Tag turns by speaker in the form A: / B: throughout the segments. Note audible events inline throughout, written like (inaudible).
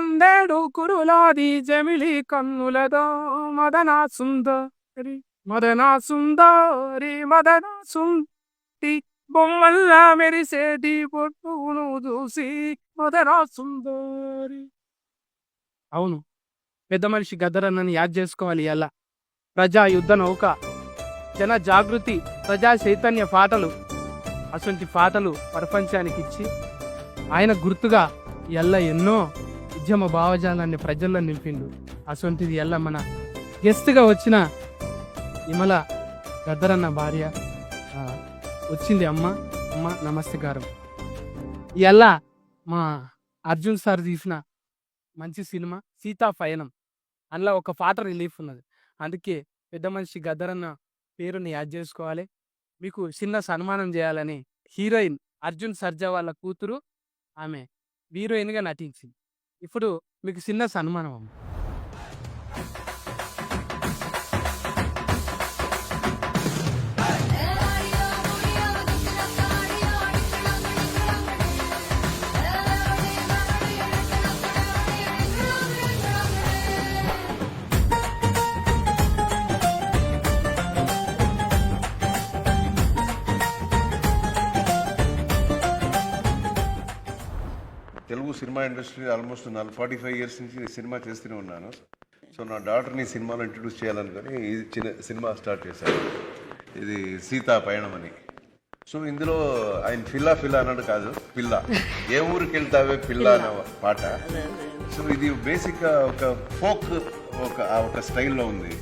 A: మదన కురులాది జమిలి కన్నులదో మదనా సుందరి మదనా సుందరి మదన సుంటి బొమ్మల్లా మెరిసేటి పొట్టును చూసి మదనా సుందరి అవును పెద్ద మనిషి గద్దరన్నని యాద్ చేసుకోవాలి అలా ప్రజా యుద్ధ నౌక జన జాగృతి ప్రజా చైతన్య పాటలు అటువంటి పాటలు ప్రపంచానికి ఇచ్చి ఆయన గుర్తుగా ఎల్ల ఎన్నో ఉద్యమ భావజాలాన్ని ప్రజల్లో నింపిండు. అటువంటిది ఎల్ల మన గెస్ట్గా వచ్చిన ఇమల గద్దరన్న భార్య వచ్చింది అమ్మ అమ్మ నమస్కారం. ఎల్ల మా అర్జున్ సార్ తీసిన మంచి సినిమా సీతా పయనం అందులో ఒక పాట రిలీఫ్ ఉన్నది. అందుకే పెద్ద మనిషి గద్దరన్న పేరుని యాడ్ చేసుకోవాలి. మీకు చిన్న సన్మానం చేయాలని హీరోయిన్ అర్జున్ సర్జా వాళ్ళ కూతురు ఆమె హీరోయిన్గా నటించింది. ఇప్పుడు మీకు చిన్న సన్మానం
B: తెలుగు సినిమా ఇండస్ట్రీ ఆల్మోస్ట్ నాలుగు ఫార్టీ ఫైవ్ ఇయర్స్ నుంచి సినిమా చేస్తూనే ఉన్నాను. సో నా డాటర్ని సినిమాలో ఇంట్రడ్యూస్ చేయాలనుకొని ఇది చిన్న సినిమా స్టార్ట్ చేశాను. ఇది సీతా పయణం అని. సో ఇందులో ఆయన ఫిల్లా ఫిల్లా అన్నాడు కాదు పిల్ల. (laughs) ఏ ఊరికి వెళ్తావే పిల్ల అనే పాట. సో ఇది బేసిక్గా ఒక ఫోక్ ఒక ఆ ఒక స్టైల్లో ఉంది.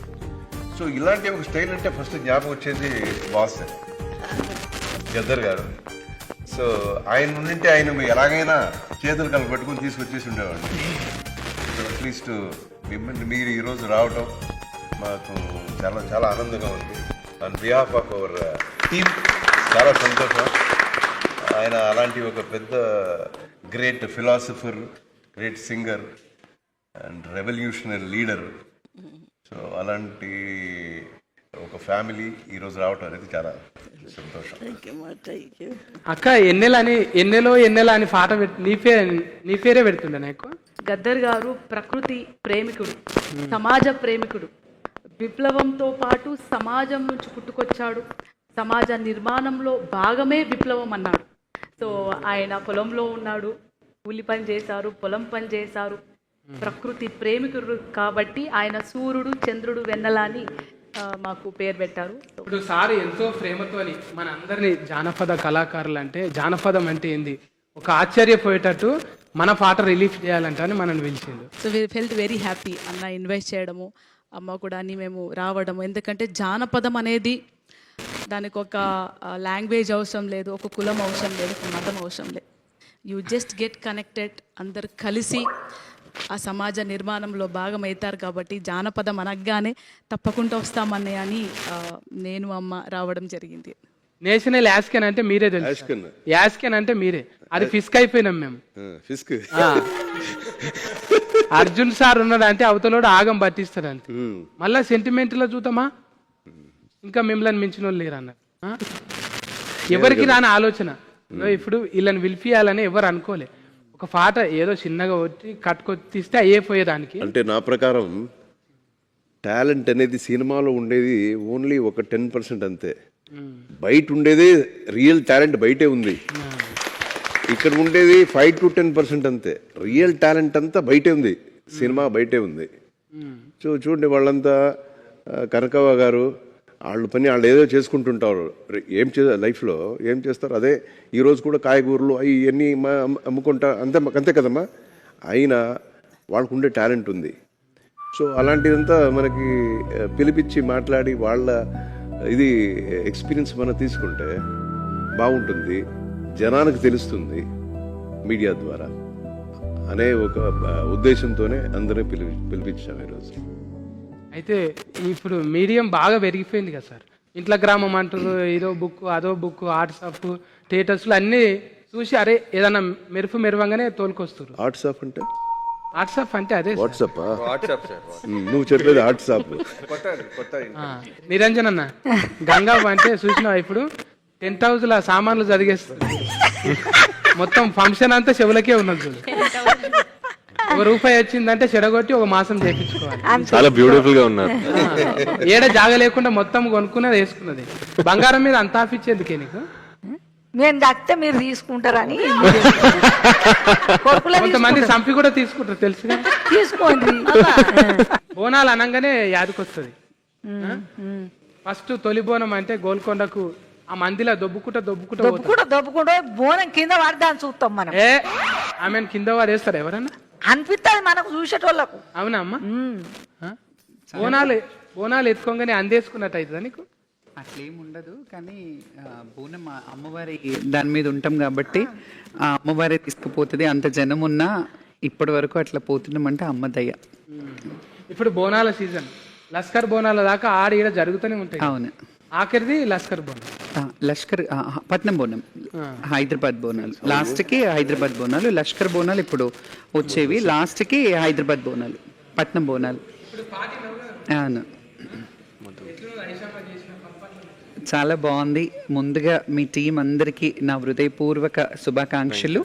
B: సో ఇలాంటి ఒక స్టైల్ అంటే ఫస్ట్ జ్ఞాపకం వచ్చేది బాస్. (laughs) గద్దర్ గారు. సో ఆయన ఉండింటే ఆయన ఎలాగైనా చేతులు కలిపి పెట్టుకుని తీసుకొచ్చేసి ఉండేవాడిని అట్లీస్ట్ మిమ్మల్ని మీరు ఈరోజు రావటం మాకు చాలా చాలా ఆనందంగా ఉంది. On behalf of our team చాలా సంతోషం. ఆయన అలాంటి ఒక పెద్ద great philosopher great singer and revolutionary leader so అలాంటి ఒక ఫ్యామిలీ ఈరోజు రావటం అనేది చాలా సంతోషం.
A: అక్క ఎన్నెల అని ఎన్నెలో ఎన్నెల అని పాట పెట్- నీ పేరే నీ పేరే పెడుతుండే నాకు
C: గద్దర్ గారు ప్రకృతి ప్రేమికుడు సమాజ ప్రేమికుడు. విప్లవంతో పాటు సమాజం నుంచి పుట్టుకొచ్చాడు. సమాజ నిర్మాణంలో భాగమే విప్లవం అన్నాడు. సో ఆయన పొలంలో ఉన్నాడు కూలి పని చేశారు పొలం పని చేశారు. ప్రకృతి ప్రేమికుడు కాబట్టి ఆయన సూర్యుడు చంద్రుడు వెన్నెల అని ఆ, మాకు పేరు పెట్టారు.
A: ఇప్పుడు సార్ ఎంతో ప్రేమతోని మన అందరినీ జానపద కళాకారులు అంటే జానపదం అంటే ఏంది? ఒక ఆశ్చర్యపోయేటట్టు మన పాట రిలీఫ్ చేయాలంట అని మనల్ని పిలిచిండు.
C: So we felt very happy అన్న ఇన్వైట్ చేయడము అమ్మ కూడా అని మేము రావడము. ఎందుకంటే జానపదం అనేది దానికి ఒక లాంగ్వేజ్ అవసరం లేదు ఒక కులం అవసరం లేదు ఒక మతం అవసరం లేదు. యూ జస్ట్ గెట్ కనెక్టెడ్ అందరు కలిసి ఆ సమాజ నిర్మాణంలో భాగం అవుతారు కాబట్టి జానపదం అనగానే తప్పకుండా వస్తామన్నయ్య అని నేను అమ్మ రావడం జరిగింది.
A: నేషనల్ యాస్కెన్ అంటే మీరే తెలుసు?
B: యాస్కెన్.
A: అంటే మీరే. అది ఫిస్క్ అయిపోయినాం మేము.
B: ఫిస్క్.
A: అర్జున్ సార్ ఉన్నాడు అంటే అవతలోడు ఆగం పట్టిస్తాడు అంతే మళ్ళా సెంటిమెంట్లో చూద్దామా? ఇంకా మిమ్మల్ని మించిన వాళ్ళు లేరు అన్నారు ఆ? ఎవరికి రాని ఆలోచన. ఇప్పుడు వీళ్ళని పిలిపియాలని ఎవరు అనుకోలే. ఒక పాట ఏదో చిన్నగా వచ్చి కట్టుకొచ్చిస్తే అయ్యేపోయేదానికి
B: అంటే నా ప్రకారం టాలెంట్ అనేది సినిమాలో ఉండేది ఓన్లీ ఒక టెన్ పర్సెంట్ అంతే. బయట ఉండేదే రియల్ టాలెంట్ బయటే ఉంది. ఇక్కడ ఉండేది ఫైవ్ టు టెన్ పర్సెంట్ అంతే. రియల్ టాలెంట్ అంతా బయటే ఉంది. సినిమా బయటే ఉంది. సో చూడండి వాళ్ళంతా కనకవ్వ గారు వాళ్ళ పని వాళ్ళు ఏదో చేసుకుంటుంటారు. ఏం చే లైఫ్లో ఏం చేస్తారు? అదే ఈరోజు కూడా కాయగూరలు అవి ఇవన్నీ అమ్ముకుంటా అంతే అంతే కదమ్మా? అయినా వాళ్ళకు ఉండే టాలెంట్ ఉంది. సో అలాంటిదంతా మనకి పిలిపించి మాట్లాడి వాళ్ళ ఇది ఎక్స్పీరియన్స్ మనం తీసుకుంటే బాగుంటుంది. జనానికి తెలుస్తుంది మీడియా ద్వారా అనే ఒక ఉద్దేశంతోనే అందరూ పిలిపి పిలిపించాము ఈరోజు.
A: అయితే ఇప్పుడు మీడియం బాగా పెరిగిపోయింది కదా సార్. ఇంట్లో గ్రామం అంటారు ఇదో బుక్ అదో బుక్ వాట్సాప్ థియేటర్స్లో అన్నీ చూసి అరే ఏదన్నా మెరుపు మెరువంగానే తోలుకొస్తారు
B: వాట్సాప్ అంటే?
A: వాట్సాప్ అంటే అదే.
B: వాట్సాప్ నువ్వు చెప్పేది వాట్సాప్
A: నిరంజన్ అన్న గంగా అంటే చూసినావా ఇప్పుడు? టెంట్ హౌస్లో సామాన్లు చదిగేస్తుంది మొత్తం ఫంక్షన్ అంతా చెవులకే ఉన్నది చూడు. ఒక రూపాయి వచ్చిందంటే చెడగొట్టి ఒక మాసం చేయించుకోవాలి
D: చాలా బ్యూటిఫుల్గా ఉన్నారు. (laughs)
A: ఏడ జాగ లేకుండా మొత్తం కొనుక్కున్నది వేసుకున్నది. బంగారం మీద అంత ఆఫిచ్చేందుకే నీకు?
E: మేము దక్కితే మీరు తీసుకుంటారని కొడుకులే
A: కొంతమంది సంపి కూడా తీసుకుంటారు తెలుసుగా?
E: తీసుకోండి. (laughs)
A: బోనాలు అనగానే యాదకొస్తుంది ఫస్ట్ తొలి బోనం అంటే గోల్కొండకు ఆ మందిలో దొబ్బుకుంటా దొబ్బుకుంటా
E: దొబ్బుకుంటూ దొబ్బుకుంటూ బోనం కింద పడదాన్ని చూస్తాం మనం.
A: ఏ ఆమెను కింద వాడేస్తారు ఎవరన్నా?
E: అనిపిస్తుంది మనకు చూసేటోళ్ళకు.
A: అవునా అమ్మా? బోనాలు బోనాలు ఎత్తుకోగానే అందేసుకున్నట్టు అవుతుందా నీకు?
F: అట్లేం ఉండదు కానీ బోనం అమ్మవారి దాని మీద ఉంటాం కాబట్టి ఆ అమ్మవారే తీసుకుపోతుంది. అంత జనం ఉన్నా ఇప్పటి వరకు అట్లా పోతున్నామంటే అమ్మ దయ.
A: ఇప్పుడు బోనాల సీజన్. లస్కర్ బోనాల దాకా ఆడ ఈడ జరుగుతూనే ఉంటాయి.
F: అవును.
A: ఆఖరిది లస్కర్ బోనం
F: ఆ, లష్కర్ ఆ, ఆ, పట్నం బోనం. హైదరాబాద్ బోనాలు. లాస్ట్కి హైదరాబాద్ బోనాలు. లష్కర్ బోనాలు ఇప్పుడు వచ్చేవి. లాస్ట్కి హైదరాబాద్ బోనాలు. పట్నం బోనాలు. అవును. చాలా బాగుంది. ముందుగా మీ టీం అందరికీ నా హృదయపూర్వక శుభాకాంక్షలు.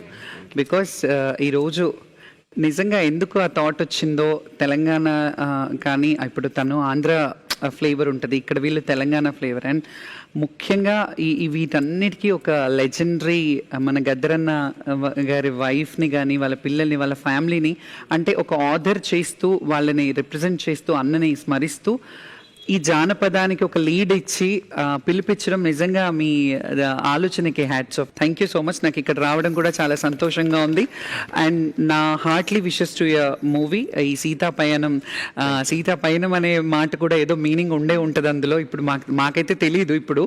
F: బికాస్ ఈరోజు నిజంగా ఎందుకు ఆ థాట్ వచ్చిందో తెలంగాణ కానీ ఇప్పుడు తను ఆంధ్ర ఫ్లేవర్ ఉంటుంది. ఇక్కడ వీళ్ళు తెలంగాణ ఫ్లేవర్ అండ్ ముఖ్యంగా ఈ వీటన్నిటికీ ఒక లెజెండరీ మన గద్దరన్న గారి వైఫ్ని కానీ వాళ్ళ పిల్లల్ని వాళ్ళ ఫ్యామిలీని అంటే ఒక ఆర్డర్ చేస్తూ వాళ్ళని రిప్రజెంట్ చేస్తూ అన్నని స్మరిస్తూ ఈ జానపదానికి ఒక లీడ్ ఇచ్చి పిలిపించడం నిజంగా మీ ఆలోచనకి hats off thank you so much నాకు ఇక్కడ రావడం కూడా చాలా సంతోషంగా ఉంది. అండ్ నా heartly wishes to your movie ఈ సీతా పయనం సీతా పయనం అనే మాట కూడా ఏదో మీనింగ్ ఉండే ఉంటుంది అందులో. ఇప్పుడు మాకు మాకైతే తెలియదు ఇప్పుడు.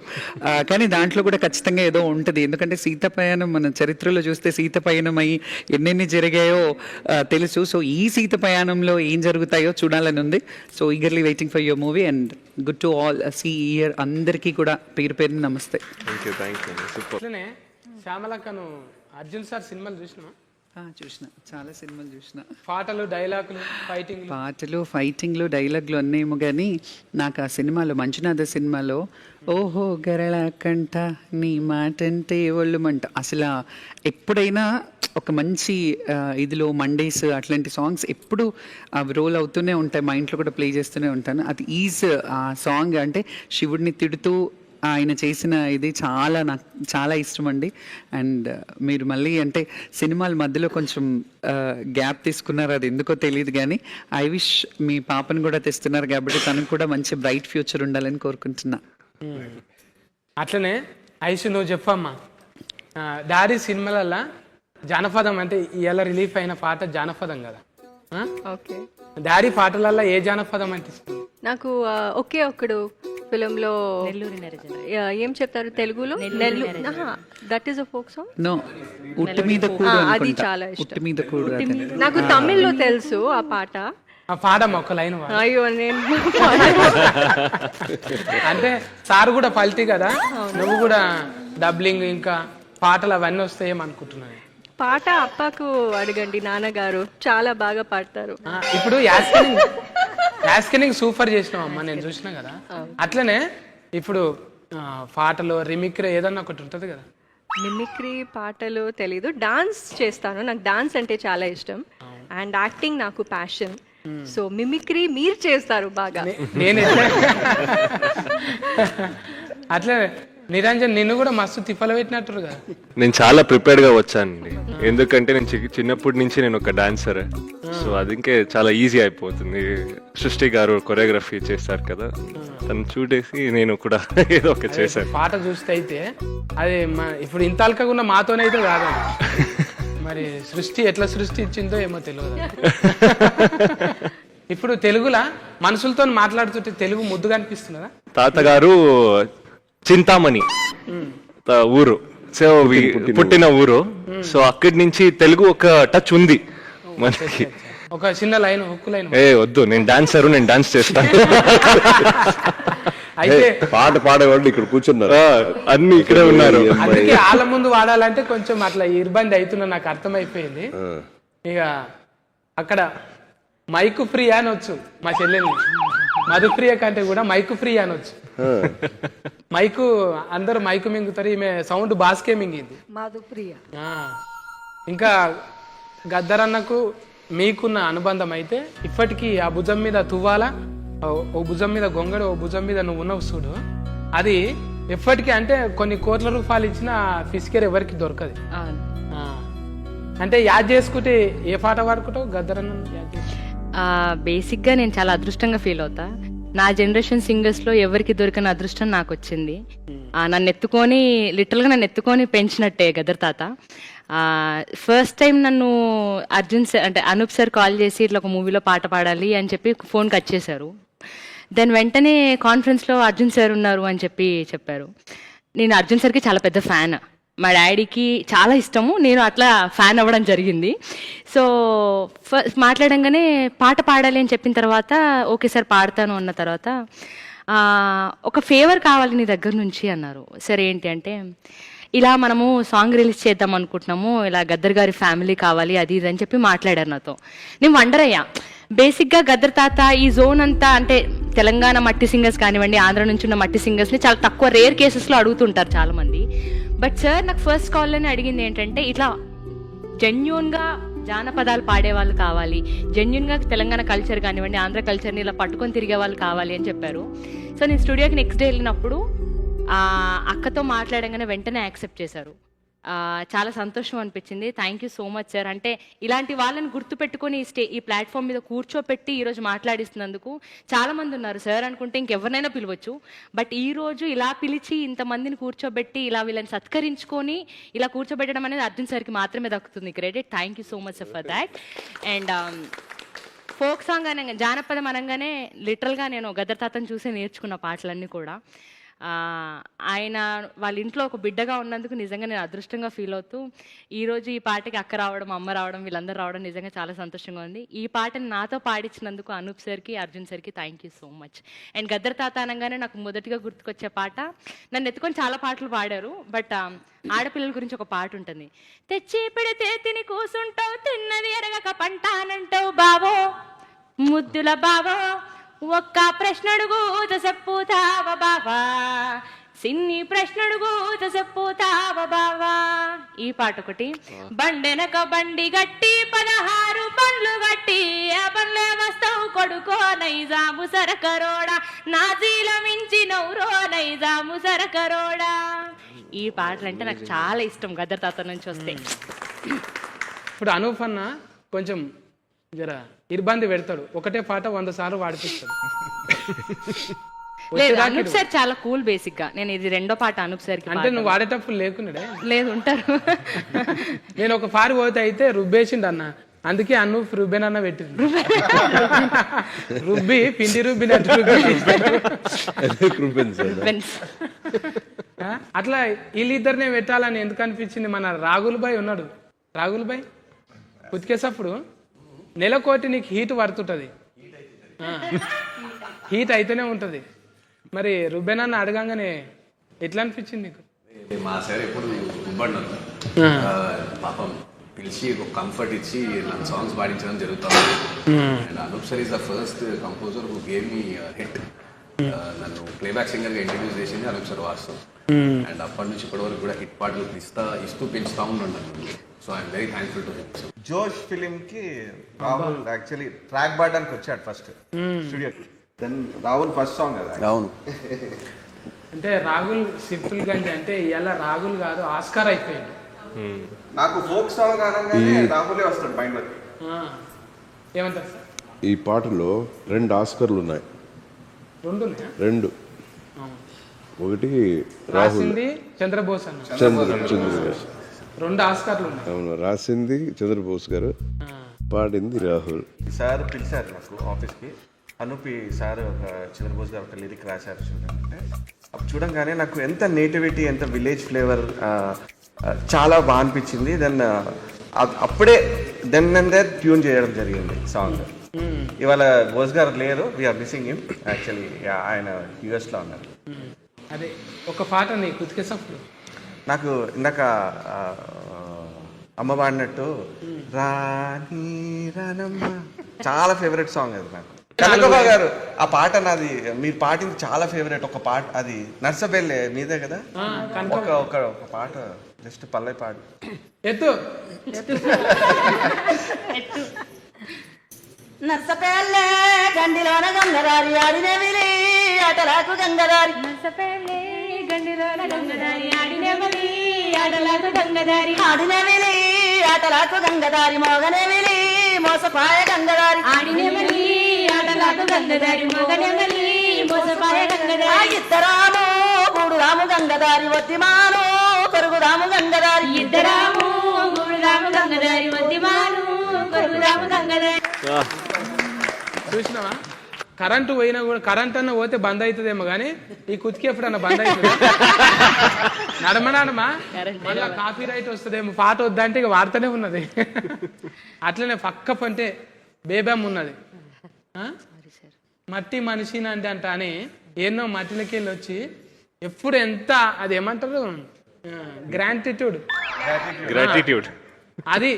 F: కానీ దాంట్లో కూడా ఖచ్చితంగా ఏదో ఉంటుంది. ఎందుకంటే సీత పయనం మన చరిత్రలో చూస్తే సీత పయనం అయి ఎన్నెన్ని జరిగాయో తెలుసు. సో ఈ సీత పయాణంలో ఏం జరుగుతాయో చూడాలని ఉంది. So eagerly waiting for your movie and good to all see year అందరికీ కూడా పేరు పేరు నమస్తే.
A: అట్లనే శ్యామలక్కను అర్జున్ సార్ సినిమాలు చూసినా?
F: ఆ, చూసిన. చాలా సినిమాలు చూసిన.
A: పాటలు డైలాగులు ఫైటింగ్
F: పాటలు ఫైటింగ్లు డైలాగ్లు అన్నేమో కానీ నాకు ఆ సినిమాలో మంజునాథ సినిమాలో ఓహో గరళ కంట నీ మాటంటే ఒళ్ళు మంట. అసలు ఎప్పుడైనా ఒక మంచి ఇదిలో మండేస్ అట్లాంటి సాంగ్స్ ఎప్పుడు అవి రోల్ అవుతూనే ఉంటాయి. మా ఇంట్లో కూడా ప్లే చేస్తూనే ఉంటాను. అది ఈజ్ ఆ సాంగ్ అంటే శివుడిని తిడుతూ ఆయన చేసిన ఇది చాలా నాకు చాలా ఇష్టం అండి. అండ్ మీరు మళ్ళీ అంటే సినిమాల మధ్యలో కొంచెం గ్యాప్ తీసుకున్నారు. అది ఎందుకో తెలియదు కానీ ఐ విష్ మీ పాపను కూడా తెస్తున్నారు కాబట్టి తనకు కూడా మంచి బ్రైట్ ఫ్యూచర్ ఉండాలని కోరుకుంటున్నా.
A: అట్లనే ఐసు నువ్వు చెప్పమ్మా. డాడీ సినిమాలల్లో జానపదం అంటే ఇవాళ రిలీఫ్ అయిన పాట జానపదం కదా. ఆ?
G: ఓకే.
A: డాడీ పాటలల్లో ఏ జానపదం అంటే
G: నాకు ఒకే ఒక్కడు ఫిలింలో ఏం చెప్తారు తెలుగులో? That is a folk song
F: no ఉట్టి మీద కూడు
G: అది. చాలా ఇష్టం. నాకు తమిళ్ళో తెలుసు ఆ పాట.
A: పాడమ్మ ఒక లైన్ పాడు.
G: అయ్యో నేను
A: అంటే సార్ కూడా పల్టీ కదా నువ్వు కూడా డబ్లింగ్ ఇంకా పాటలు అవన్నీ వస్తాయేమో అనుకుంటున్నాను
G: పాట అప్పకు అడగండి నాన్నగారు చాలా బాగా పాడతారు.
A: ఇప్పుడు యాస్కనింగ్ యాస్కనింగ్ సూపర్ చేసినావు అమ్మ నేను చూసిన కదా. అట్లనే ఇప్పుడు పాటలు రిమిక్రీ ఏదన్నా ఒకటి ఉంటుంది కదా.
G: మిమిక్రీ పాటలు తెలీదు. డాన్స్ చేస్తాను. నాకు డాన్స్ అంటే చాలా ఇష్టం. అండ్ యాక్టింగ్ నాకు ప్యాషన్. సో మిమిక్రీ మీరు చేస్తారు బాగా.
A: నేను. అట్లే నిరంజన్ నిన్ను కూడా మస్తు తిప్పలు పెట్టినట్టు కదా
D: నేను చాలా ప్రిపేర్డ్గా వచ్చానండి. ఎందుకంటే నేను చి- చిన్నప్పటి నుంచి నేను ఒక డాన్సర్ సో అది ఇంకే చాలా ఈజీ అయిపోతుంది. సృష్టి గారు కొరియోగ్రఫీ చేస్తారు కదా. తను చూడేసి నేను కూడా (laughs) ఏదో ఒక చేశాను.
A: పాట చూస్తే అయితే అది ఇప్పుడు ఇంత అల్కగా మాతోనైతే కాదు. (laughs) మరి సృష్టి ఎట్లా సృష్టి ఇచ్చిందో ఏమో తెలియదు (laughs) ఇప్పుడు తెలుగులా? మనుషులతో మాట్లాడుతుంటే తెలుగు ముద్దుగా అనిపిస్తున్నదా
D: తాతగారు చింతామణి. ఊరు. సో పుట్టిన ఊరు. సో అక్కడి నుంచి తెలుగు ఒక టచ్ ఉంది. (laughs) మనకి.
A: ఒక చిన్న లైన్ హుక్కు లైన్.
D: ఏ వద్దు నేను డాన్సర్ నేను డాన్స్ చేస్తాను. (laughs)
A: అయితే
B: పాట పాడేవాళ్ళు ఇక్కడ కూర్చున్నారు.
D: అన్ని ఇక్కడే ఉన్నారు.
A: అందుకే వాళ్ళ ముందు వాడాలంటే కొంచెం అట్లా ఇబ్బంది అవుతున్నా నాకు అర్థమైపోయింది. ఇక అక్కడ మైకు ఫ్రీ అనొచ్చు మా చెల్లెల్ని. మధుప్రియ కంటే కూడా మైకు ఫ్రీ అనొచ్చు. మైకు అందరు మైకు మింగుతారు ఈమె సౌండ్ బాస్కే మింగింది.
E: మధుప్రియ.
A: ఆ. ఇంకా గద్దరన్నకు మీకున్న అనుబంధం అయితే ఇప్పటికీ ఆ భుజం మీద తువ్వాల? ఓ- భుజం మీద గొంగడు ఓ భుజం మీద నువ్వు ఉన్నావు చూడు. అది ఎప్పటికీ అంటే కొన్ని కోట్ల రూపాయలు ఇచ్చిన ఫిస్కేర్ ఎవరికి దొరకదు. అంటే యాద్ చేసుకుంటే ఏ పాట పాడుకుంటావు? గద్దరన్న యాద్ చేసుకుంటే
H: ఆ, బేసిక్గా నేను చాలా అదృష్టంగా ఫీల్ అవుతా. నా జనరేషన్ సింగర్స్లో ఎవరికి దొరికిన అదృష్టం నాకు వచ్చింది. నన్ను ఎత్తుకొని లిటరల్గా నన్ను ఎత్తుకొని పెంచినట్టే గదర్ తాత. ఫస్ట్ టైం నన్ను అర్జున్ సార్ అంటే అనూప్ సార్ కాల్ చేసి ఇట్లా ఒక మూవీలో పాట పాడాలి అని చెప్పి ఫోన్ కట్ చేశారు. దెన్ వెంటనే కాన్ఫరెన్స్లో అర్జున్ సార్ ఉన్నారు అని చెప్పి చెప్పారు. నేను అర్జున్ సార్కి చాలా పెద్ద ఫ్యాన్ మా డాడీకి చాలా ఇష్టము. నేను అట్లా ఫ్యాన్ అవ్వడం జరిగింది. సో ఫస్ట్ మాట్లాడంగానే పాట పాడాలి అని చెప్పిన తర్వాత ఓకే సార్ పాడతాను అన్న తర్వాత ఒక ఫేవర్ కావాలి నీ దగ్గర నుంచి అన్నారు. సరే ఏంటి అంటే ఇలా మనము సాంగ్ రిలీజ్ చేద్దాం అనుకుంటున్నాము. ఇలా గద్దర్ గారి ఫ్యామిలీ కావాలి అది ఇది అని చెప్పి మాట్లాడారు నాతో. నేను వండర్ అయ్యా బేసిక్గా గద్దర్ తాత ఈ జోన్ అంతా అంటే తెలంగాణ మట్టి సింగర్స్ కానివ్వండి ఆంధ్ర నుంచి ఉన్న మట్టి సింగర్స్ని చాలా తక్కువ రేర్ కేసెస్లో అడుగుతుంటారు చాలా మంది బట్ సార్ నాకు ఫస్ట్ కాల్లోనే అడిగింది ఏంటంటే ఇట్లా జెన్యున్గా జానపదాలు పాడే వాళ్ళు కావాలి జెన్యున్గా తెలంగాణ కల్చర్ కానివ్వండి ఆంధ్ర కల్చర్ని ఇలా పట్టుకొని తిరిగే వాళ్ళు కావాలి అని చెప్పారు. సో నేను స్టూడియోకి నెక్స్ట్ డే వెళ్ళినప్పుడు ఆ, అక్కతో మాట్లాడంగానే వెంటనే యాక్సెప్ట్ చేశారు. చాలా సంతోషం అనిపించింది. Thank you so much sir అంటే ఇలాంటి వాళ్ళని గుర్తుపెట్టుకొని ఈ స్టే ఈ ప్లాట్ఫామ్ మీద కూర్చోపెట్టి ఈరోజు మాట్లాడిస్తున్నందుకు చాలా మంది ఉన్నారు సార్ అనుకుంటే ఇంకెవరినైనా పిలవచ్చు. బట్ ఈ రోజు ఇలా పిలిచి ఇంతమందిని కూర్చోబెట్టి ఇలా వీళ్ళని సత్కరించుకొని ఇలా కూర్చోబెట్టడం అనేది అర్జున్ సార్కి మాత్రమే దక్కుతుంది. Credit thank you so much for that and folk song అనగా జానపదం అనగానే లిటరల్గా నేను గద్దర్ తాతను చూసి నేర్చుకున్న పాటలన్నీ కూడా. ఆయన వాళ్ళ ఇంట్లో ఒక బిడ్డగా ఉన్నందుకు నిజంగా నేను అదృష్టంగా ఫీల్ అవుతూ ఈరోజు ఈ పాటకి అక్క రావడం అమ్మ రావడం వీళ్ళందరూ రావడం నిజంగా చాలా సంతోషంగా ఉంది. ఈ పాటని నాతో పాడించినందుకు అనూప్ సార్కి అర్జున్ సార్కి thank you so much and Gaddar తాత అనగానే నాకు మొదటిగా గుర్తుకొచ్చే పాట నన్ను ఎత్తుకొని చాలా పాటలు పాడారు బట్ um, ఆడపిల్లల గురించి ఒక పాట ఉంటుంది. తెచ్చి పెడితే తిని కూసుంటావు తిన్నది ఎరగక పంటానంటావు బావో ముద్దుల బావో ఒక్క ప్రశ్న అడుగు చెప్పుతావ బావా? సిన్ని ప్రశ్న అడుగు చెప్పుతావ బావా? ఈ పాట ఒకటి బండెనక బండి గట్టి పదహారు బండ్లు గట్టి ఆ బండ్లే వస్తావు కొడుకో నైజాము సరకరోడా? నాజీల మించి నవ్వురో నైజాము సరకరోడా? ఈ పాటలు అంటే నాకు చాలా ఇష్టం గద్దర్ తాత నుంచి వస్తే.
A: ఇప్పుడు అనూప్ అన్న కొంచెం జర ఇబ్బంది పెడతాడు. ఒకటే పాట వంద సార్లు వాడిపిస్తాడు
H: లేదు అనూప్ సార్ చాలా కూల్ బేసిక్గా. నేను ఇది రెండో పాట అనూప్ సార్
A: అంటే నువ్వు వాడేటప్పుడు లేకున్నాడే?
H: లేదు ఉంటారు. (laughs)
A: నేను ఒక పారి పోతే అయితే రుబ్బేసిండు అన్న. అందుకే అనూప్ రుబ్బెన్ అన్న పెట్టిండు. (laughs) రుబ్బి. పిండి రుబ్బినట్టు? అట్లా వీళ్ళిద్దరినే పెట్టాలని ఎందుకు అనిపించింది మన రాగుల్ బాయ్ ఉన్నాడు. రాగుల్ బాయ్? ఉతికేసప్పుడు నెలకోటి నీకు హీట్ పడుతుంటది. హీట్ అయితేనే ఉంటది. మరి రుబ్బెనన్న అడగంగానే ఎట్లా అనిపించింది నీకు?
I: మా సార్ ఎప్పుడు పాపం పిలిచి ఒక కంఫర్ట్ ఇచ్చి నన్ను సాంగ్స్ పాడించడం జరుగుతుంది. And Anoop sir is the first composer who gave me hit నన్ను ప్లేబ్యాక్ సింగర్గా ఇంట్రడ్యూస్ చేసింది అనూప్ సార్ వాస్తవం అండ్ అప్పటి నుంచి ఇప్పటి వరకు కూడా హిట్ పాటలు ఇస్తా ఇస్తూ పెంచుతా ఉన్నాను so I'm very thankful to him.
J: Josh film కి రాహుల్ యాక్చువల్లీ ట్రాక్ పాడడానికి వచ్చాడు ఫస్ట్ స్టూడియోకి దెన్ రాహుల్ ఫస్ట్ సాంగ్ కదా.
I: అవును.
A: అంటే రాగుల్ సింపుల్ గంజి అంటే ఇలా రాగుల్ కాదు ఆస్కార్ అయిపోయాడు.
J: నాకు ఫోక్ సాంగ్ అనగానే రాహులే వస్తాడు మైండ్లోకి
A: ఆ. ఏమంటారు సార్?
B: ఈ పాటలో రెండు ఆస్కర్లు ఉన్నాయి.
A: రెండు?
B: రెండు ఒకటి రాహుల్.
A: రాసింది చంద్రబోస్ అన్న.
B: చంద్ర చంద్ర గారు
A: రెండు ఆస్కార్లు ఉన్నాయి.
B: అవును రాసింది చంద్రబోస్ గారు పాడింది రాహుల్.
J: సార్ పిలిచారు నాకు ఆఫీస్కి. అనుపి సార్ ఒక చంద్రబోస్ గారు ఒక లిరిక్ రాశారు చూడంటే అప్పుడు చూడంగానే నాకు ఎంత నేటివిటీ ఎంత విలేజ్ ఫ్లేవర్ చాలా బాగా అనిపించింది. దెన్ అప్పుడే దెన్ అండ్ దే ట్యూన్ చేయడం జరిగింది సాంగ్. ఇవాళ బోస్ గారు లేరు వీఆర్ మిస్సింగ్ హిమ్ యాక్చువల్లీ ఆయన యూఎస్లో ఉన్నారు.
A: అదే ఒక పాట నీకు ఉతికేసప్పుడు
J: నాకు ఇందాక అమ్మ పాడినట్టు రాణి రానమ్మ చాలా ఫేవరెట్ సాంగ్ అది నాకు. కనకబా గారు ఆ పాట నాది మీరు పాడింది చాలా ఫేవరెట్ ఒక పాట అది నర్సబెల్లే మీదే కదా? ఒక ఒక ఒక పాట జస్ట్ పల్లె పాడు.
A: ఎత్తు.
E: నర్సపేల్లే గండిలోన గంగదారి ఆడినవిలి అటలాకు గండిరాల గంగదారి ఆడినెమలి ఆడలాకు గంగదారి ఆడినెమిలి ఆటలాకు గంగదారి మోగనెమిలి మోసపాయ గంగదారి ఆడినెమలి ఆటలాకు గంగదారి మోగనెమలి మోసపాయ గంగదారి ఇద్దరాము గూడు రాము గంగదారి వద్దిమాను కొరుగు రాము గంగదారి ఇద్దరాము గూడు గంగదారి వద్దిమాను కొరుగు గంగదారి
A: చూసినావా? కరెంటు పోయినా కూడా కరెంట్ అన్న పోతే బంద్ అవుతుందేమో కానీ ఈ కుతికి ఎప్పుడన్నా బంద్ అవుతుంది. నడమనడమా మళ్ళా కాపీ రైట్ వస్తుందేమో పాట వద్దంటే ఇక వాడుతూనే ఉన్నది. అట్లనే పక్క పంటే బేబమ్ ఉన్నది. ఆ? మట్టి మనిషిని అంటే అంట అని ఎన్నో మట్టిలకి వెళ్ళి వచ్చి ఎప్పుడు ఎంత అది ఏమంటారు? గ్రాంటిట్యూడ్.
D: గ్రాటిట్యూడ్.
A: అది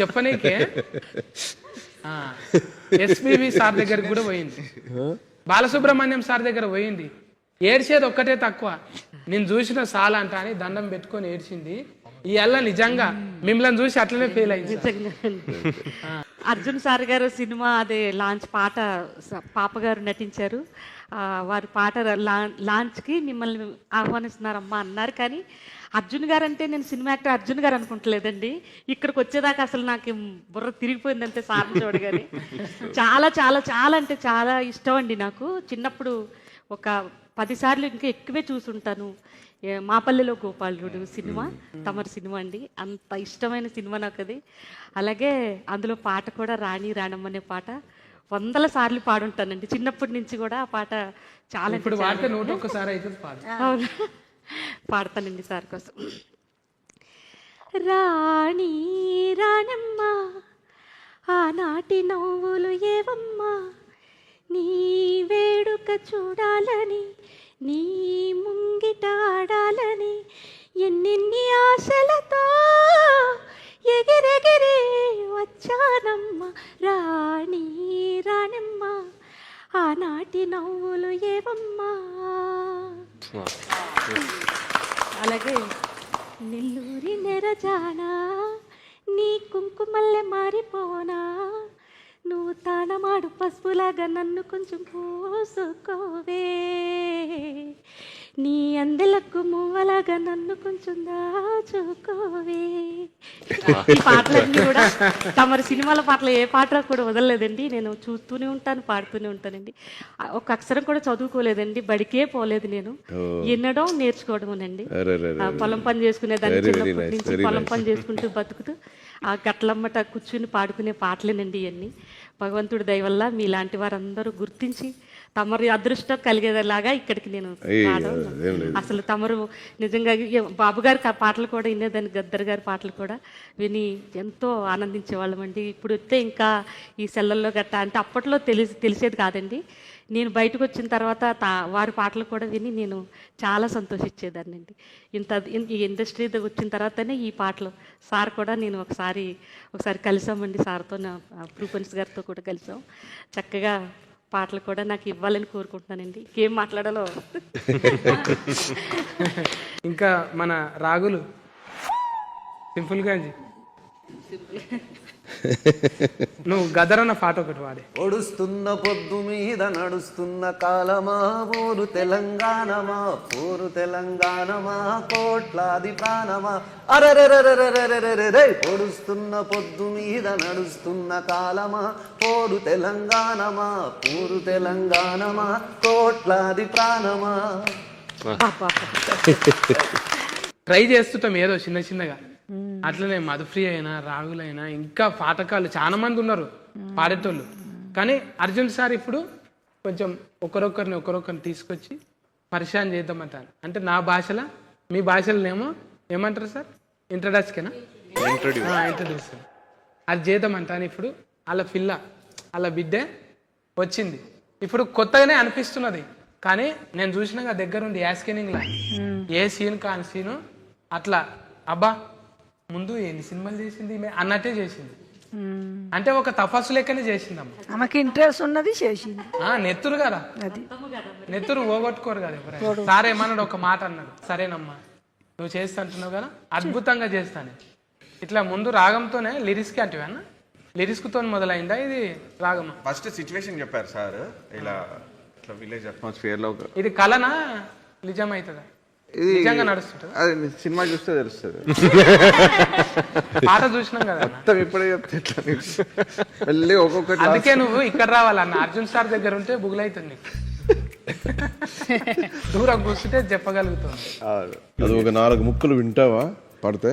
A: చెప్పనీకే. ఎస్పీవి సార్ దగ్గరికి కూడా పోయింది. బాలసుబ్రహ్మణ్యం సార్ దగ్గర పోయింది. ఏడ్చేది ఒక్కటే తక్కువ. నేను చూసిన సాల అంట అని దండం పెట్టుకొని ఏడ్చింది. ఈ అల్ల నిజంగా మిమ్మల్ని చూసి అట్లనే ఫెయిల్ అయింది.
K: అర్జున్ సార్ గారు సినిమా అదే లాంచ్ పాట పాప గారు నటించారు. వారి పాట లా- లాంచ్కి మిమ్మల్ని ఆహ్వానిస్తున్నారమ్మా అన్నారు. కానీ అర్జున్ గారు అంటే నేను సినిమా యాక్టర్ అర్జున్ గారు అనుకుంటలేదండి. ఇక్కడికి వచ్చేదాకా అసలు నాకు బుర్ర తిరిగిపోయిందంటే సార్ చూడగానే చాలా చాలా చాలా అంటే చాలా ఇష్టం అండి నాకు. చిన్నప్పుడు ఒక పదిసార్లు ఇంకా ఎక్కువే చూసుంటాను. మాపల్లెలో గోపాలుడు సినిమా తమరి సినిమా అండి. అంత ఇష్టమైన సినిమా నాకు అది అలాగే అందులో పాట కూడా రాణి రాణమ్మ అనే పాట. వందల సార్లు పాడుంటానండి. చిన్నప్పటి నుంచి కూడా ఆ పాట చాలా
A: ఇప్పుడు వాడితే నూట ఒక్కసారి అవుతుంది పాడు.
K: అవును. పాడతానండి సార్ కోసం. రాణి రాణమ్మ ఆనాటి నవ్వులు ఏవమ్మా నీ వేడుక చూడాలని నీ ముంగిట ఆడాలని ఎన్నెన్ని ఆశలతో ఎగిరెగిరి వచ్చానమ్మ రాణి రాణమ్మ. ఆనాటి నవ్వులు ఏవమ్మా? అలాగే. నెల్లూరి నెరజానా? నీ కుంకుమల్లె మారిపోనా? నువ్వు తానమాడు పసుపులాగా నన్ను కొంచెం పోసుకోవే. నీ అందెలకు మువ్వలాగా నన్ను కొంచెం దాచుకోవే ఈ పాటలన్నీ కూడా తమరి సినిమాల పాటలు ఏ పాట కూడా వదలలేదండి. నేను చూస్తూనే ఉంటాను పాడుతూనే ఉంటానండి. ఒక అక్షరం కూడా చదువుకోలేదండి. బడికే పోలేదు నేను. వినడం
B: అరెరెరెరె.
K: ఆ, పొలం పని చేసుకునే దాన్ని చిన్నప్పటి నుంచి పొలం. పని చేసుకుంటూ బతుకుతూ ఆ గట్లమ్మట కూర్చుని పాడుకునే పాటలేనండి ఇవన్నీ భగవంతుడి దయ వల్ల మీలాంటి వారందరూ గుర్తించి తమరి అదృష్టం కలిగేలాగా ఇక్కడికి నేను. అసలు తమరు నిజంగా బాబు గారి పాటలు కూడా వినేదాన్ని గద్దర్ గారి పాటలు కూడా విని ఎంతో ఆనందించేవాళ్ళం అండి. ఇప్పుడు వస్తే ఇంకా ఈ సెల్లల్లో గట్ట అంటే అప్పట్లో తెలిసి తెలిసేది కాదండి. నేను బయటకు వచ్చిన తర్వాత తా వారి పాటలు కూడా విని నేను చాలా సంతోషించేదాన్ని అండి. ఇంత ఈ ఇండస్ట్రీ వచ్చిన తర్వాతనే ఈ పాటలు సార్ కూడా నేను ఒకసారి ఒకసారి కలిసామండి. సార్తో నా ప్రూపన్స్ గారితో కూడా కలిసాం. చక్కగా పాటలు కూడా నాకు ఇవ్వాలని కోరుకుంటున్నానండి. ఇంకేం మాట్లాడాలో? (laughs)
A: ఇంకా మన రాగులు. సింపుల్ గాంజీ. (laughs) నువ్వు గదరన్న పాట ఒకటి వాడే.
I: ఒడుస్తున్న పొద్దు మీద నడుస్తున్న కాలమా ఊరు తెలంగాణమా ఊరు తెలంగాణమా కోట్లాది ప్రాణమా. అరరెరెరెరెరెరెరెరె ఒడుస్తున్న పొద్దు మీద నడుస్తున్న కాలమా పోరు తెలంగాణమా ఊరు తెలంగాణమా కోట్లాది ప్రాణమా.
A: ట్రై (laughs) చేస్తుంటాం ఏదో చిన్న చిన్నగా. అట్లనే మధుప్రియ అయినా రాగులైనా ఇంకా పాఠకాలు చాలా మంది ఉన్నారు పాడేటోళ్ళు. కానీ అర్జున్ సార్ ఇప్పుడు కొంచెం ఒకరొకరిని ఒకరొకరిని తీసుకొచ్చి పరిచయం చేద్దామంటారు. అంటే నా భాషలో మీ భాషలోనేమో ఏమంటారు సార్? ఇంట్రడక్స్కేనా ఇంట్రడ్యూస్ అది చేద్దామంటాను ఇప్పుడు. వాళ్ళ పిల్ల వాళ్ళ బిడ్డే వచ్చింది. ఇప్పుడు కొత్తగానే అనిపిస్తున్నది. కానీ నేను చూసినాక దగ్గరుండి యాస్కెనింగ్ లా ఏ సీన్ కాని సీను అట్లా అబ్బా ముందు ఎన్ని సినిమాలు చేసింది ఈమె అన్నట్టే చేసింది. అంటే ఒక తపస్సు లెక్కనే చేసిందమ్మ.
E: ఆమెకి ఇంట్రెస్ట్ ఉన్నది చేసింది.
A: ఆ, నెత్తురు కదా? నెత్తురు పోగొట్టుకోరు కదా ఎవరైనా. సార్ ఏమన్నాడు ఒక మాట అన్నాడు. సరేనమ్మా నువ్వు చేస్తా అంటున్నావు కదా? అద్భుతంగా చేస్తాను ఇట్లా ముందు రాగంతోనే లిరిక్స్కి అంటే లిరిక్స్తో మొదలైందా ఇది రాగమా
J: ఫస్ట్ సిచ్యువేషన్ చెప్పారు సార్. ఇలా ఇట్లా విలేజ్ అట్మాస్ఫియర్లో
A: ఇది కలనా? నిజం అవుతుందా
J: ఇది
A: నిజంగా నడుస్తుంటుందా?
J: అది సినిమా చూస్తే తెలుస్తుంది. (laughs)
A: పాట చూసినాం కదా.
J: మొత్తం ఇప్పుడే చెప్తే? వెళ్ళి ఒక్కొక్కటి
A: అందుకే నువ్వు ఇక్కడ రావాలన్న. అర్జున్ సార్ దగ్గర ఉంటే బుగులైతుంది నీకు. (laughs) దూరం కూర్చుంటే చెప్పగలుగుతుంది.
B: అది ఒక నాలుగు ముక్కలు వింటావా? పడితే?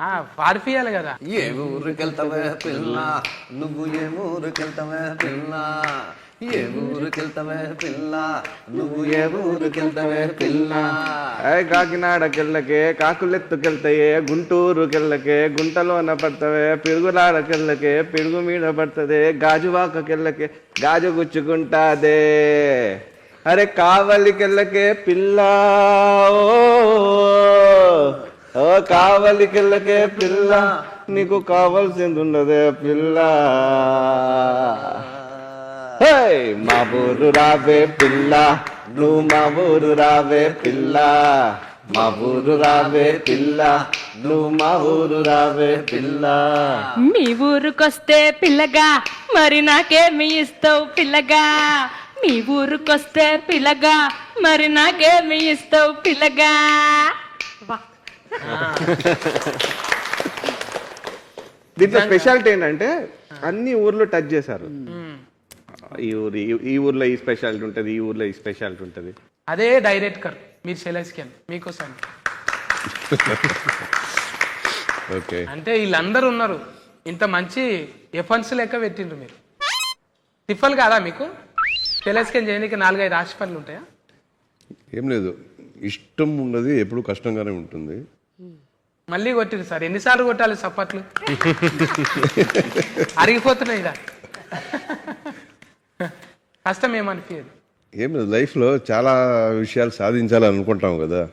A: ఆ, పాడిపియాలి కదా.
I: ఏ ఊరికెళ్తావే పిల్ల? నువ్వు ఏ ఊరికెళ్తావే పిల్ల? ఏ ఊరికెళ్తావే పిల్ల? నువ్వు ఏ ఊరికెళ్తావే పిల్ల?
J: ఏ కాకినాడకెళ్ళకే కాకులెత్తుకెళ్తాయే గుంటూరుకెళ్ళకే గుంటలోన పడతావే పిరుగులాడకెళ్ళకే పిరుగు మీద పడుతుంది గాజువాకకెళ్ళకే గాజు గుచ్చుకుంటాదే అరే కావలికెళ్ళకే పిల్ల ఓ, ఓ కావలికెళ్ళకే పిల్ల నీకు కావాల్సింది ఉన్నదే పిల్ల. మా ఊరు రావే పిల్ల. నువ్వు మా ఊరు రావే పిల్ల. మా ఊరు రావే పిల్ల. నువ్వు మా ఊరు రావే పిల్ల.
H: మీ ఊరుకొస్తే పిల్లగా మరి నాకేమి ఇస్తావు పిల్లగా? మీ ఊరుకొస్తే పిల్లగా మరి నాకేమి ఇస్తావు పిల్లగా?
J: దీంట్లో స్పెషాలిటీ ఏంటంటే అన్ని ఊర్లు టచ్ చేశారు. ఈ ఊరు ఈ- ఊర్లో ఈ స్పెషాలిటీ ఉంటుంది ఈ ఊర్లో ఈ స్పెషాలిటీ ఉంటుంది.
A: అదే డైరెక్టర్ మీరు సెలెస్కెన్ మీకోసం. (laughs)
B: ఓకే
A: అంటే వీళ్ళందరూ ఉన్నారు. ఇంత మంచి ఎఫన్స్ లెక్క పెట్టిండ్రు మీరు. తిప్పలు కాదా మీకు? సెలెస్కెన్ చేయడానికి నాలుగైదు రాశి పనులు ఉంటాయా?
B: ఏం లేదు. ఇష్టం ఉన్నది ఎప్పుడు కష్టంగానే ఉంటుంది.
A: మళ్ళీ కొట్టిరు సార్. ఎన్నిసార్లు కొట్టాలి సప్పట్లు? (laughs) అరిగిపోతున్నాయి (laughs) కష్టం ఏమనిపించదు
B: ఏం లేదు లైఫ్లో చాలా విషయాలు సాధించాలని అనుకుంటాం కదా.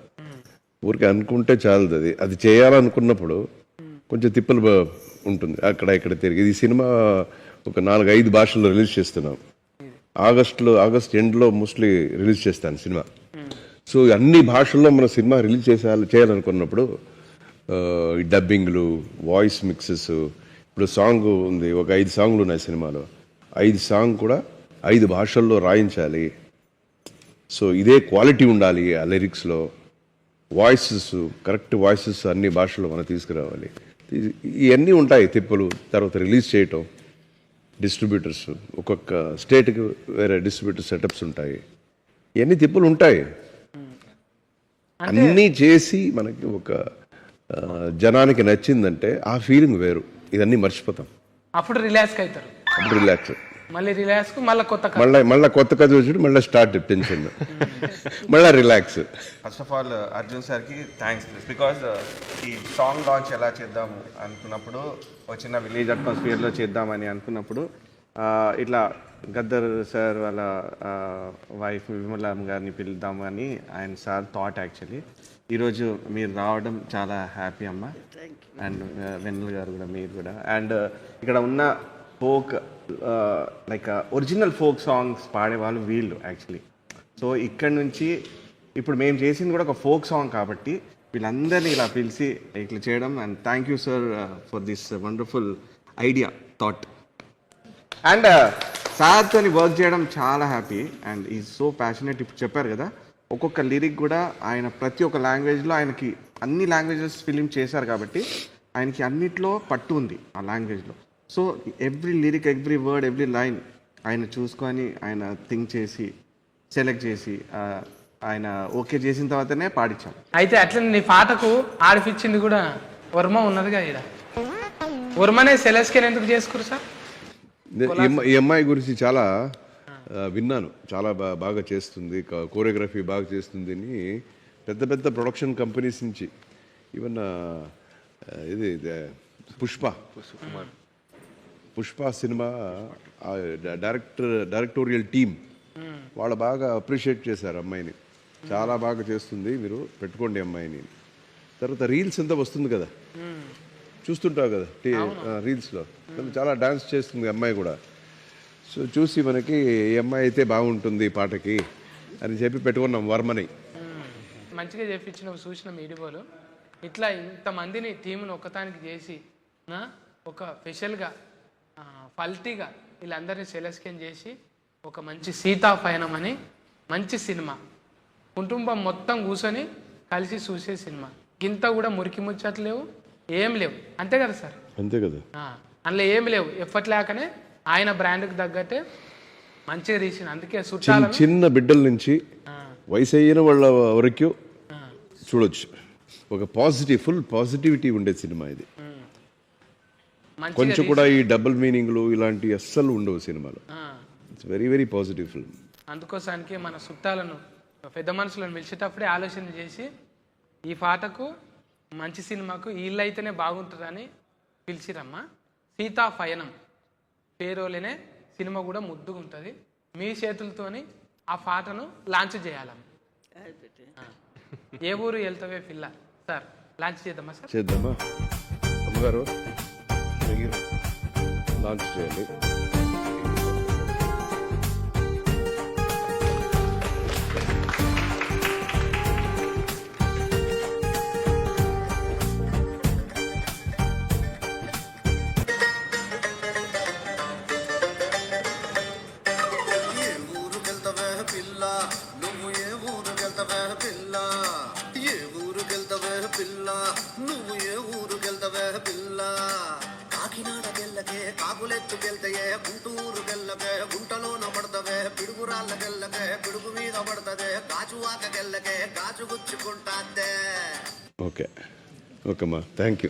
B: ఊరికే అనుకుంటే చాలదు అది. అది చేయాలనుకున్నప్పుడు కొంచెం తిప్పలు ఉంటుంది. అక్కడ ఇక్కడ తిరిగి. ఈ సినిమా ఒక నాలుగు ఐదు భాషల్లో రిలీజ్ చేస్తున్నాం. ఆగస్టులో ఆగస్ట్ ఎండ్లో మోస్ట్లీ రిలీజ్ చేస్తాను సినిమా. సో అన్ని భాషల్లో మన సినిమా రిలీజ్ చేసే చేయాలనుకున్నప్పుడు ఈ డబ్బింగ్లు వాయిస్ మిక్సెస్ ఇప్పుడు సాంగ్ ఉంది ఒక ఐదు సాంగ్లు ఉన్నాయి సినిమాలో. ఐదు సాంగ్ కూడా ఐదు భాషల్లో రాయించాలి. సో ఇదే క్వాలిటీ ఉండాలి ఆ లిరిక్స్లో వాయిసెస్ కరెక్ట్ వాయిసెస్ అన్ని భాషల్లో మనం తీసుకురావాలి. ఇవన్నీ ఉంటాయి తిప్పులు తర్వాత రిలీజ్ చేయటం డిస్ట్రిబ్యూటర్స్. ఒక్కొక్క స్టేట్కి వేరే డిస్ట్రిబ్యూటర్ సెటప్స్ ఉంటాయి. ఇవన్నీ తిప్పులు ఉంటాయి. అన్నీ చేసి మనకి ఒక జనానికి నచ్చిందంటే ఆ ఫీలింగ్ వేరు. ఇదన్నీ మర్చిపోతాం.
A: అప్పుడు రిలాక్స్ అవుతారు.
B: అప్పుడు రిలాక్స్.
A: మళ్ళీ రిలాక్స్ మళ్ళీ కొత్త.
B: మళ్ళీ మళ్ళీ కొత్త కథ వచ్చి మళ్ళీ స్టార్ట్ టెన్షన్ మళ్ళీ relax
J: first of all Arjun సార్కి థ్యాంక్స్ బికాజ్ ఈ సాంగ్ లాంచ్ ఎలా చేద్దాము అనుకున్నప్పుడు ఒక చిన్న విలేజ్ అట్మాస్ఫియర్లో చేద్దామని అనుకున్నప్పుడు ఇట్లా గద్దర్ సార్ వాళ్ళ వైఫ్ విమలాం గారిని పిలుద్దామని ఆయన సార్ థాట్ యాక్చువల్లీ ఈరోజు మీరు రావడం చాలా హ్యాపీ అమ్మ. అండ్ వెన్నెల గారు కూడా మీరు కూడా. అండ్ ఇక్కడ ఉన్న folk like original folk songs పాడేవాళ్ళు వీళ్ళు యాక్చువల్లీ సో ఇక్కడ నుంచి ఇప్పుడు మేము చేసింది కూడా ఒక ఫోక్ సాంగ్ కాబట్టి వీళ్ళందరినీ ఇలా పిలిచి ఇట్లా చేయడం and thank you sir for this wonderful idea thought and సార్తో వర్క్ చేయడం చాలా happy and is so passionate ఇప్పుడు చెప్పారు కదా ఒక్కొక్క లిరిక్ కూడా ఆయన ప్రతి ఒక్క లాంగ్వేజ్లో ఆయనకి అన్ని లాంగ్వేజెస్ ఫిలిం చేశారు కాబట్టి ఆయనకి అన్నిట్లో పట్టు ఉంది ఆ లాంగ్వేజ్లో so every lyric every word every line ఆయన చూసుకొని ఆయన థింక్ చేసి సెలెక్ట్ చేసి ఆ, ఆయన ఓకే చేసిన తర్వాతనే పాడించాం
A: అయితే అట్లా నీ పాటకు ఆడిపించింది కూడా వర్మ ఉన్నదిగా ఇక్కడ వర్మనే సెలెస్కెన్ ఎందుకు చేసుకురు సార్?
B: ఈ అమ్మ- ఈ అమ్మాయి గురించి చాలా విన్నాను. చాలా బా- బాగా చేస్తుంది కోరియోగ్రఫీ బాగా చేస్తుంది అని పెద్ద పెద్ద ప్రొడక్షన్ కంపెనీస్ నుంచి. ఈవెన్ ఇది ఇది, Pushpa. Pushpa cinema director directorial team. వాళ్ళు బాగా అప్రిషియేట్ చేశారు అమ్మాయిని. చాలా బాగా చేస్తుంది మీరు పెట్టుకోండి అమ్మాయిని. తర్వాత రీల్స్ అంతా వస్తుంది కదా. చూస్తుంటావు కదా టీ రీల్స్లో. చాలా డాన్స్ చేస్తుంది అమ్మాయి కూడా. సో చూసి మనకి ఈ అమ్మాయి అయితే బాగుంటుంది పాటకి అని చెప్పి పెట్టుకున్నాం వర్మని.
A: మంచిగా చెప్పించిన చూసిన మీడియోలు ఇట్లా ఇంతమందిని టీంను ఒక్కతానికి చేసి ఒక స్పెషల్గా ఫల్టీగా వీళ్ళందరినీ సెలెక్షన్ చేసి ఒక మంచి సీతాపయనం అని మంచి సినిమా. కుటుంబం మొత్తం కూర్చొని కలిసి చూసే సినిమా. గింత కూడా మురికి ముచ్చట్లు లేవు ఏం లేవు. అంతే కదా సార్?
B: అంతే కదా.
A: అందులో ఏం లేవు. ఎఫర్ట్ లేకనే ఆయన బ్రాండ్కి తగ్గట్టే మంచిగా తీసిన అందుకే
B: చిన్న
A: చుట్టాలను
B: చిన్న బిడ్డల నుంచి వయసు అయిన వాళ్ళ వరకు చూడొచ్చు. ఒక పాజిటివ్ ఫుల్ పాజిటివిటీ ఉండే సినిమా ఇది. కొంచెం కూడా ఈ డబుల్ మీనింగ్లు ఇలాంటి అస్సలు ఉండవు సినిమాలో.
A: ఆ,
B: it's very very positive film
A: అందుకోసానికి మన చుట్టాలను పెద్ద మనుషులను పిలిచేటప్పుడే ఆలోచన చేసి ఈ పాటకు మంచి సినిమాకు వీళ్ళు అయితేనే బాగుంటుందని పిలిచిరమ్మా. సీతాఫయనం పేరోలేనే సినిమా కూడా ముద్దుగా ఉంటుంది. మీ చేతులతోని ఆ పాటను లాంచ్ చేయాలమ్మ. ఏ ఊరు వెళ్తావే పిల్ల? సార్ లాంచ్ చేద్దామా సార్?
B: చేద్దామా? అమ్మగారు? మీరు లాంచ్
L: కాకులెత్తుకెళ్తాయే గుంటూరుకెళ్ళకే గుంటలోన పడతవే పిడుగురాళ్ళకెళ్ళకే పిడుగు మీద పడతదే కాచువాకకెళ్ళకే కాచు గుచ్చుకుంటాదే
B: ఓకే. ఓకేమ్మా థ్యాంక్ యూ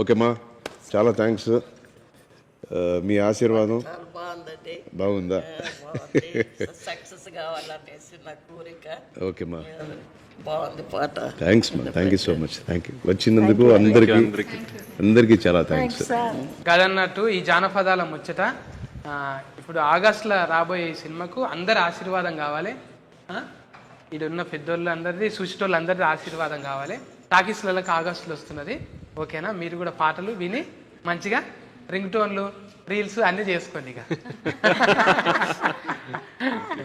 B: ఓకేమ్మా చాలా థ్యాంక్స్ మీ ఆశీర్వాదం. బాగుందా?
E: సక్సెస్ కావాలనేసి నా కోరిక.
B: ఓకేమ్మా
E: బాగుంది పాట.
B: థ్యాంక్స్ మా thank you so much thank you వచ్చినందుకు అందరికీ అందరికీ. చాలా థ్యాంక్స్
A: కదన్నట్టు ఈ జానపదాల ముచ్చట ఆ, ఇప్పుడు ఆగస్టులో రాబోయే ఈ సినిమాకు అందరి ఆశీర్వాదం కావాలి. ఆ, ఈడున్న పెద్దోళ్ళు అందరిది చూసేటోళ్ళు అందరిది ఆశీర్వాదం కావాలి. టాకీస్లకు ఆగస్టులో వస్తున్నది. ఓకేనా? మీరు కూడా పాటలు విని మంచిగా రింగ్ టోన్లు రీల్స్ అన్నీ చేసుకోండి ఇక. (laughs)